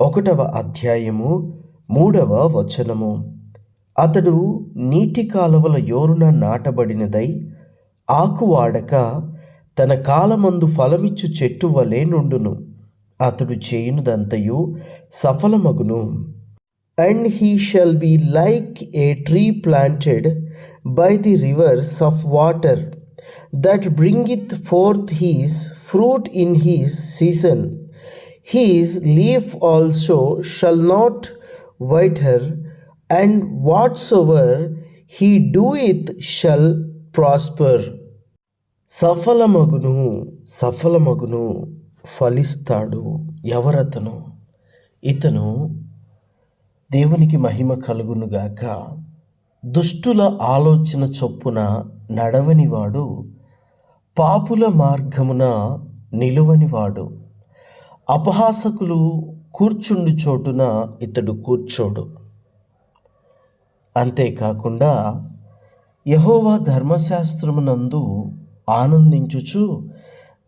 ఒకటవ అధ్యాయము మూడవ వచనము. అతడు నీటి కాలువల యోరున నాటబడినదై ఆకువాడక తన కాలమందు ఫలమిచ్చు చెట్టు వలె నుండును. అతడు చేయునుదంతయు సఫలమగును. And he shall be like a tree planted by the rivers of water that bringeth forth his fruit in his season his leaf also shall not wither and whatsoever he doeth shall prosper సఫలమగును సఫలమగును ఫలిస్తాడు ఎవరతను? ఇతను దేవునికి మహిమ కలుగునుగాక దుష్టుల ఆలోచన చొప్పున నడవనివాడు పాపుల మార్గమున నిలువనివాడు. అపహాసకులు కూర్చుండు చోటున ఇతడు కూర్చోడు. అంతేకాకుండా యహోవా ధర్మశాస్త్రమునందు ఆనందించుచు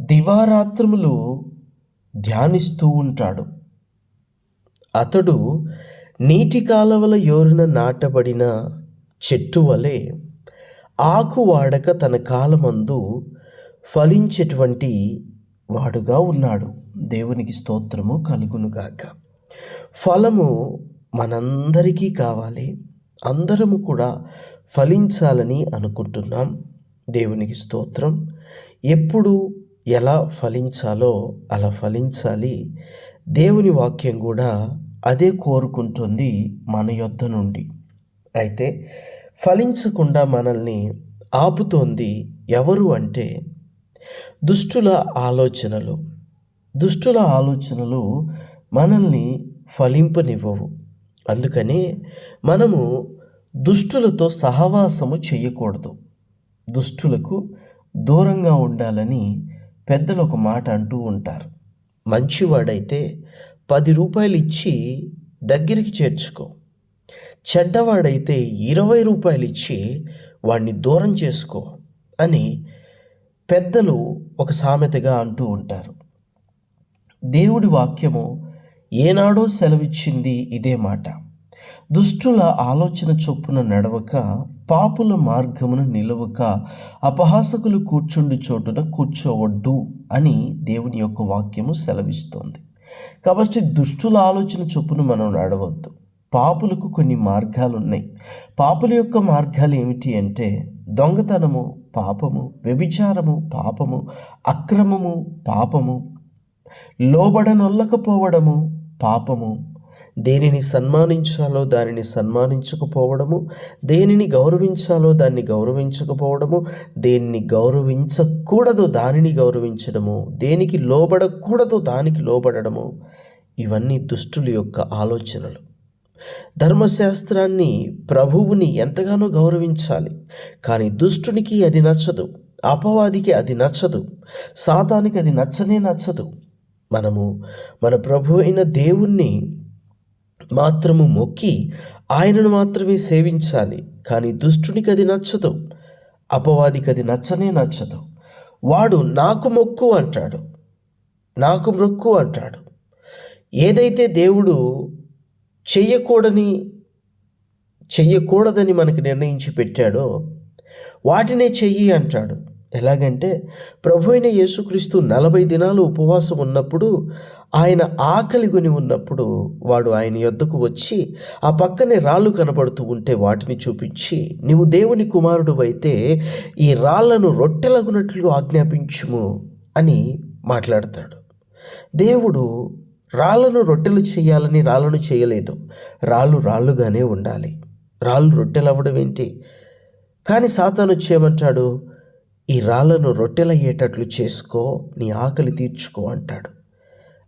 దివారాత్రములు ధ్యానిస్తూ ఉంటాడు. అతడు నీటి కాలవల యోరున నాటబడిన చెట్టు వలె ఆకు వాడక తన కాలమందు ఫలించేటువంటి వాడుగా ఉన్నాడు. దేవునికి స్తోత్రము కలుగునుగాక. ఫలము మనందరికీ కావాలి. అందరము కూడా ఫలించాలని అనుకుంటున్నాం. దేవునికి స్తోత్రం. ఎప్పుడు ఎలా ఫలించాలో అలా ఫలించాలి. దేవుని వాక్యం కూడా అదే కోరుకుంటుంది మన యొద్ద నుండి. అయితే ఫలించకుండా మనల్ని ఆపుతోంది ఎవరు అంటే దుష్టుల ఆలోచనలు. దుష్టుల ఆలోచనలు మనల్ని ఫలింపనివ్వవు. అందుకని మనము దుష్టులతో సహవాసము చేయకూడదు. దుష్టులకు దూరంగా ఉండాలని పెద్దలు ఒక మాట అంటూ ఉంటారు. మంచివాడైతే పది రూపాయలు ఇచ్చి దగ్గరికి చేర్చుకో. చెడ్డవాడైతే ఇరవై రూపాయలు ఇచ్చి వాడిని దూరం చేసుకో అని పెద్దలు ఒక సామెతగా అంటూ ఉంటారు. దేవుడి వాక్యము ఏనాడో సెలవిచ్చింది ఇదే మాట. దుష్టుల ఆలోచన చొప్పున నడవక పాపుల మార్గమును నిలవక అపహాసకులు కూర్చుండి చోటున కూర్చోవద్దు అని దేవుని యొక్క వాక్యము సెలవిస్తోంది. కాబట్టి దుష్టుల ఆలోచన చొప్పున మనం నడవద్దు. పాపులకు కొన్ని మార్గాలు ఉన్నాయి పాపుల యొక్క మార్గాలు ఏమిటి అంటే దొంగతనము పాపము వ్యభిచారము పాపము అక్రమము పాపము లోబడనొల్లకపోవడము పాపము. దేనిని సన్మానించాలో దానిని సన్మానించకపోవడము. దేనిని గౌరవించాలో దాన్ని గౌరవించకపోవడము. దేన్ని గౌరవించకూడదు దానిని గౌరవించడము. దేనికి లోబడకూడదు దానికి లోబడము ఇవన్నీ దుష్టుల యొక్క ఆలోచనలు. ధర్మశాస్త్రాన్ని ప్రభువుని ఎంతగానో గౌరవించాలి. కానీ దుష్టునికి అది నచ్చదు. అపవాదికి అది నచ్చదు. సాతానికి అది నచ్చనే నచ్చదు. మనము మన ప్రభు అయిన దేవుణ్ణి మాత్రము మొక్కి ఆయనను మాత్రమే సేవించాలి. కానీ దుష్టునికి అది నచ్చదు. అపవాదికి అది నచ్చనే నచ్చదు. వాడు నాకు మొక్కు అంటాడు. నాకు మొక్కు అంటాడు. ఏదైతే దేవుడు చెయ్యకూడని చెయ్యకూడదని మనకు నిర్ణయించి పెట్టాడో వాటినే చెయ్యి అంటాడు. ఎలాగంటే ప్రభు అయిన యేసుక్రీస్తు నలభై దినాలు ఉపవాసం ఉన్నప్పుడు ఆయన ఆకలి కొని ఉన్నప్పుడు వాడు ఆయన యొద్దకు వచ్చి ఆ పక్కనే రాళ్ళు కనబడుతూ ఉంటే వాటిని చూపించి నీవు దేవుని కుమారుడు అయితే ఈ రాళ్ళను రొట్టెలగునట్లు ఆజ్ఞాపించుము అని మాట్లాడతాడు. దేవుడు రాళ్ళను రొట్టెలు చేయాలని రాళ్ళను చేయలేదు. రాళ్ళు రాళ్ళుగానే ఉండాలి. రాళ్ళు రొట్టెలు అవ్వడం ఏంటి? కానీ సాతాను చేయమంటాడు ఈ రాళ్ళను రొట్టెలయ్యేటట్లు చేసుకో నీ ఆకలి తీర్చుకో అంటాడు.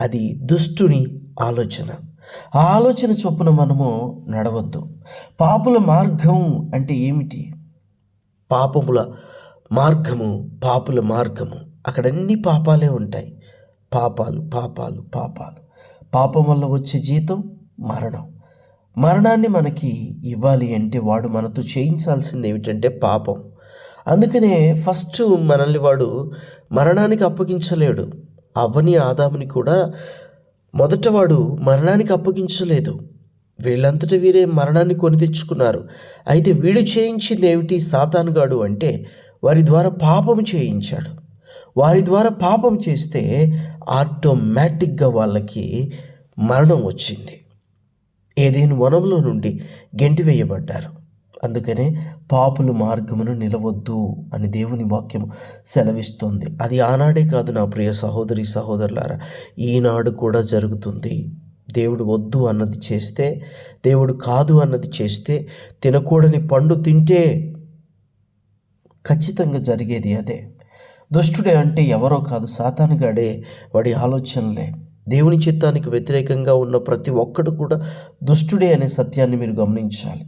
అది దుష్టుని ఆలోచన. ఆ ఆలోచన చొప్పున మనము నడవద్దు. పాపుల మార్గం అంటే ఏమిటి? పాపముల మార్గము పాపుల మార్గము. అక్కడ అన్ని పాపాలే ఉంటాయి. పాపాలు పాపాలు పాపాలు. పాపం వల్ల వచ్చే జీతం మరణం. మరణాన్ని మనకి ఇవ్వాలి అంటే వాడు మనతో చేయించాల్సింది ఏమిటంటే పాపం. అందుకనే ఫస్ట్ మనల్ని వాడు మరణానికి అప్పగించలేడు. అవ్వని ఆదాముని కూడా మొదట వాడు మరణానికి అప్పగించలేదు. వీళ్ళంతట వీరే మరణాన్ని కొని తెచ్చుకున్నారు. అయితే వీడు చేయించింది ఏమిటి? సాతానుగాడు అంటే వారి ద్వారా పాపం చేయించాడు. వారి ద్వారా పాపం చేస్తే ఆటోమేటిక్గా వాళ్ళకి మరణం వచ్చింది. ఏదేను వనంలో నుండి గెంటివేయబడ్డారు అందుకనే పాపుల మార్గమును నిలవద్దు అని దేవుని వాక్యం సెలవిస్తుంది. అది ఆనాడే కాదు నా ప్రియ సహోదరి సహోదరులారా ఈనాడు కూడా జరుగుతుంది. దేవుడు వద్దు అన్నది చేస్తే దేవుడు కాదు అన్నది చేస్తే తినకూడని పండు తింటే ఖచ్చితంగా జరిగేది అదే. దుష్టుడే అంటే ఎవరో కాదు సాతానుగాడే వాడి ఆలోచనలే. దేవుని చిత్తానికి వ్యతిరేకంగా ఉన్న ప్రతి ఒక్కడు కూడా దుష్టుడే అనే సత్యాన్ని మీరు గమనించాలి.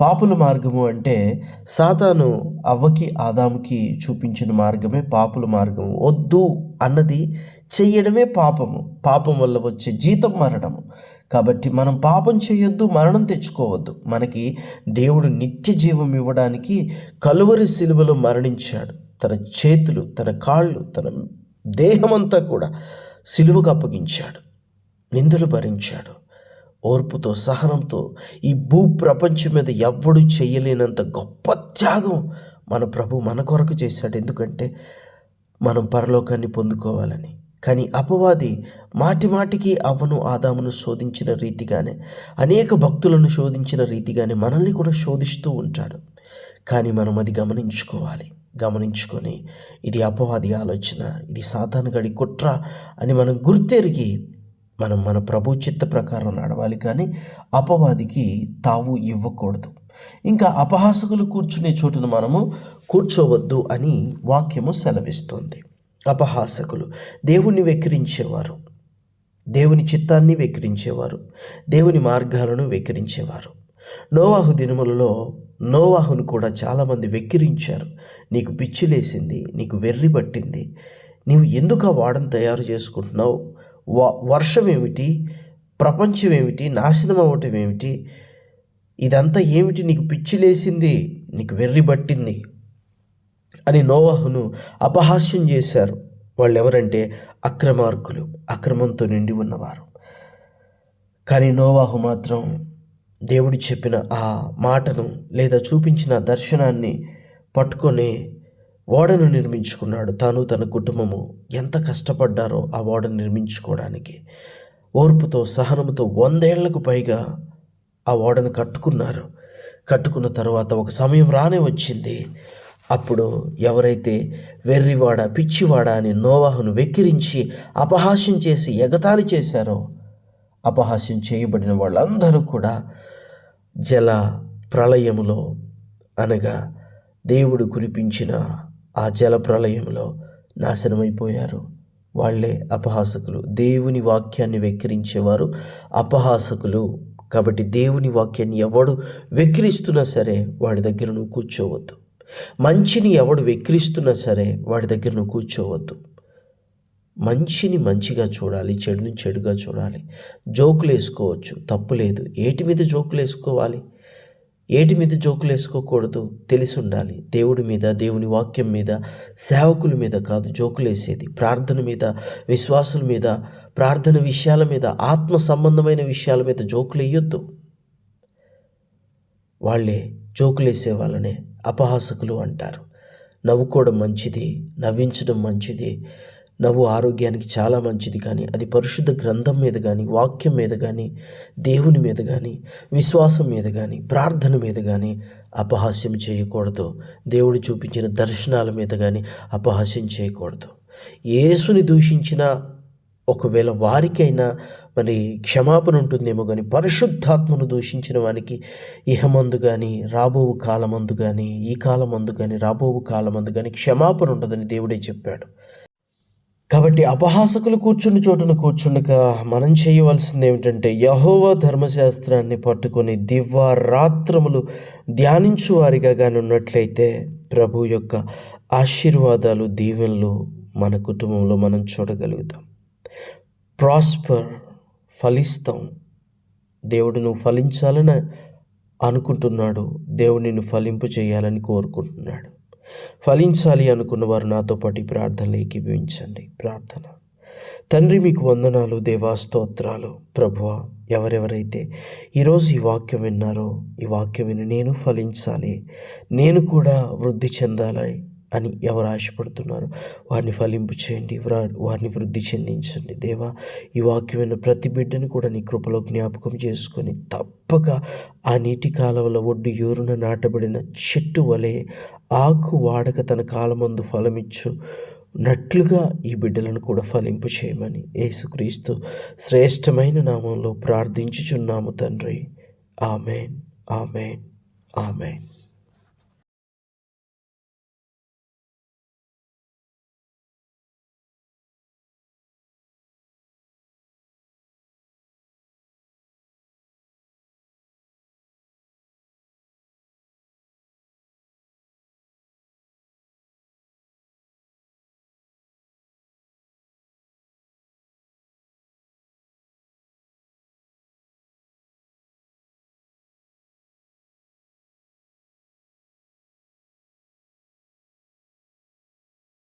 పాపుల మార్గము అంటే సాతాను అవ్వకి ఆదాముకి చూపించిన మార్గమే పాపుల మార్గము. వద్దు అన్నది చెయ్యడమే పాపము. పాపం వల్ల వచ్చే జీతం మరణము. కాబట్టి మనం పాపం చేయొద్దు మరణం తెచ్చుకోవద్దు. మనకి దేవుడు నిత్య జీవం ఇవ్వడానికి కలువరి శిలువలో మరణించాడు. తన చేతులు తన కాళ్ళు తన దేహమంతా కూడా సిలువకు అప్పగించాడు. నిందలు భరించాడు. ఓర్పుతో సహనంతో ఈ భూ ప్రపంచం మీద ఎవ్వడు చేయలేనంత గొప్ప త్యాగం మన ప్రభు మన కొరకు చేశాడు. ఎందుకంటే మనం పరలోకాన్ని పొందుకోవాలని. కానీ అపవాది మాటి మాటికి అవ్వను ఆదామును శోధించిన రీతిగానే అనేక భక్తులను శోధించిన రీతిగానే మనల్ని కూడా శోధిస్తూ ఉంటాడు. కానీ మనం అది గమనించుకోవాలి. గమనించుకొని ఇది అపవాది ఆలోచన ఇది సాతానుగడి కుట్ర అని మనం గుర్తెరిగి మనం మన ప్రభు చిత్త ప్రకారం నడవాలి కానీ అపవాదికి తావు ఇవ్వకూడదు. ఇంకా అపహాసకులు కూర్చునే చోటును మనము కూర్చోవద్దు అని వాక్యము సెలవిస్తుంది. అపహాసకులు దేవుణ్ణి వెక్కిరించేవారు దేవుని చిత్తాన్ని వెక్కిరించేవారు దేవుని మార్గాలను వెక్కిరించేవారు. నోవాహు దినములలో నోవాహును కూడా చాలామంది వెక్కిరించారు. నీకు పిచ్చిలేసింది నీకు వెర్రి పట్టింది. నీవు ఎందుకు ఆ వాడను తయారు చేసుకుంటున్నావు? వ వర్షం ఏమిటి? ప్రపంచం ఏమిటి? నాశనం అవ్వటం ఏమిటి? ఇదంతా ఏమిటి? నీకు పిచ్చిలేసింది నీకు వెర్రి పట్టింది అని నోవాహును అపహాస్యం చేశారు. వాళ్ళు ఎవరంటే అక్రమార్కులు అక్రమంతో నిండి ఉన్నవారు. కానీ నోవాహు మాత్రం దేవుడు చెప్పిన ఆ మాటను లేదా చూపించిన దర్శనాన్ని పట్టుకొని ఓడను నిర్మించుకున్నాడు. తాను తన కుటుంబము ఎంత కష్టపడ్డారో ఆ ఓడను నిర్మించుకోవడానికి ఓర్పుతో సహనముతో వందేళ్ళకు పైగా ఆ ఓడను కట్టుకున్నారు. కట్టుకున్న తర్వాత ఒక సమయం రానే వచ్చింది. అప్పుడు ఎవరైతే వెర్రివాడ పిచ్చివాడ అని నోవాహును వెక్కిరించి అపహాస్యం చేసి ఎగతాళి చేశారో అపహాస్యం చేయబడిన వాళ్ళందరూ కూడా జల ప్రళయములో అనగా దేవుడు కురిపించిన ఆ జల ప్రళయంలో నాశనమైపోయారు. వాళ్ళే అపహాసకులు. దేవుని వాక్యాన్ని వెక్కిరించేవారు అపహాసకులు. కాబట్టి దేవుని వాక్యాన్ని ఎవడు వెక్కిరిస్తున్నా సరే వాడి దగ్గర నువ్వు కూర్చోవద్దు. మంచిని ఎవడు వెక్కిరిస్తున్నా సరే వాడి దగ్గర నువ్వు కూర్చోవద్దు. మంచిని మంచిగా చూడాలి చెడుని చెడుగా చూడాలి. జోకులు వేసుకోవచ్చు తప్పు లేదు. ఏటి మీద జోకులు వేసుకోవాలి? ఏటి మీద జోకులు వేసుకోకూడదు? తెలిసి ఉండాలి. దేవుడి మీద దేవుని వాక్యం మీద సేవకుల మీద కాదు జోకులు వేసేది. ప్రార్థన మీద విశ్వాసుల మీద ప్రార్థన విషయాల మీద ఆత్మ సంబంధమైన విషయాల మీద జోకులు వేయొద్దు. వాళ్ళే జోకులేసే వాళ్ళనే అపహాసకులు అంటారు. నవ్వుకోవడం మంచిది నవ్వించడం మంచిది నవ్వు ఆరోగ్యానికి చాలా మంచిది కానీ అది పరిశుద్ధ గ్రంథం మీద కానీ వాక్యం మీద కానీ దేవుని మీద కానీ విశ్వాసం మీద కానీ ప్రార్థన మీద కానీ అపహాస్యం చేయకూడదు. దేవుడు చూపించిన దర్శనాల మీద కానీ అపహాస్యం చేయకూడదు. యేసుని దూషించిన ఒకవేళ వారికైనా మరి క్షమాపణ ఉంటుందేమో కానీ పరిశుద్ధాత్మను దూషించిన వానికి ఇహమందు కానీ రాబోవు కాలమందు కానీ ఈ కాలమందు కానీ రాబోవు కాలమందు కానీ క్షమాపణ ఉండదని దేవుడే చెప్పాడు. కాబట్టి అపహాసకులు కూర్చుని చోటును కూర్చుండక మనం చేయవలసింది ఏమిటంటే యహోవ ధర్మశాస్త్రాన్ని పట్టుకొని దివ్వారాత్రములు ధ్యానించు వారిగా కానీ ఉన్నట్లయితే ప్రభు యొక్క ఆశీర్వాదాలు దీవెనలు మన కుటుంబంలో మనం చూడగలుగుతాం. ప్రాస్పర్ ఫలిస్తాం. దేవుడు నువ్వు ఫలించాలని అనుకుంటున్నాడు. దేవుడు నిన్ను ఫలింపు చేయాలని కోరుకుంటున్నాడు. ఫలించాలి అనుకున్న వారు నాతో పాటు ప్రార్థనలు ఏకీభవించండి. ప్రార్థన. తండ్రి మీకు వందనాలు దేవా స్తోత్రాలు. ప్రభువ ఎవరెవరైతే ఈరోజు ఈ వాక్యం విన్నారో ఈ వాక్యం విని నేను ఫలించాలి. నేను కూడా వృద్ధి చెందాలి. అని ఎవరు ఆశపడుతున్నారు? వారిని ఫలింపు చేయండి వారిని వృద్ధి చెందించండి. దేవా ఈ వాక్యమైన ప్రతి బిడ్డను కూడా నీ కృపలో జ్ఞాపకం చేసుకొని తప్పక ఆ నీటి కాలవల ఒడ్డు యూరున నాటబడిన చెట్టు వలె ఆకు వాడక తన కాలమందు ఫలమిచ్చు. నట్లుగా ఈ బిడ్డలను కూడా ఫలింపు చేయమని యేసుక్రీస్తు శ్రేష్టమైన నామంలో ప్రార్థించుచున్నాము తండ్రి. Amen amen amen.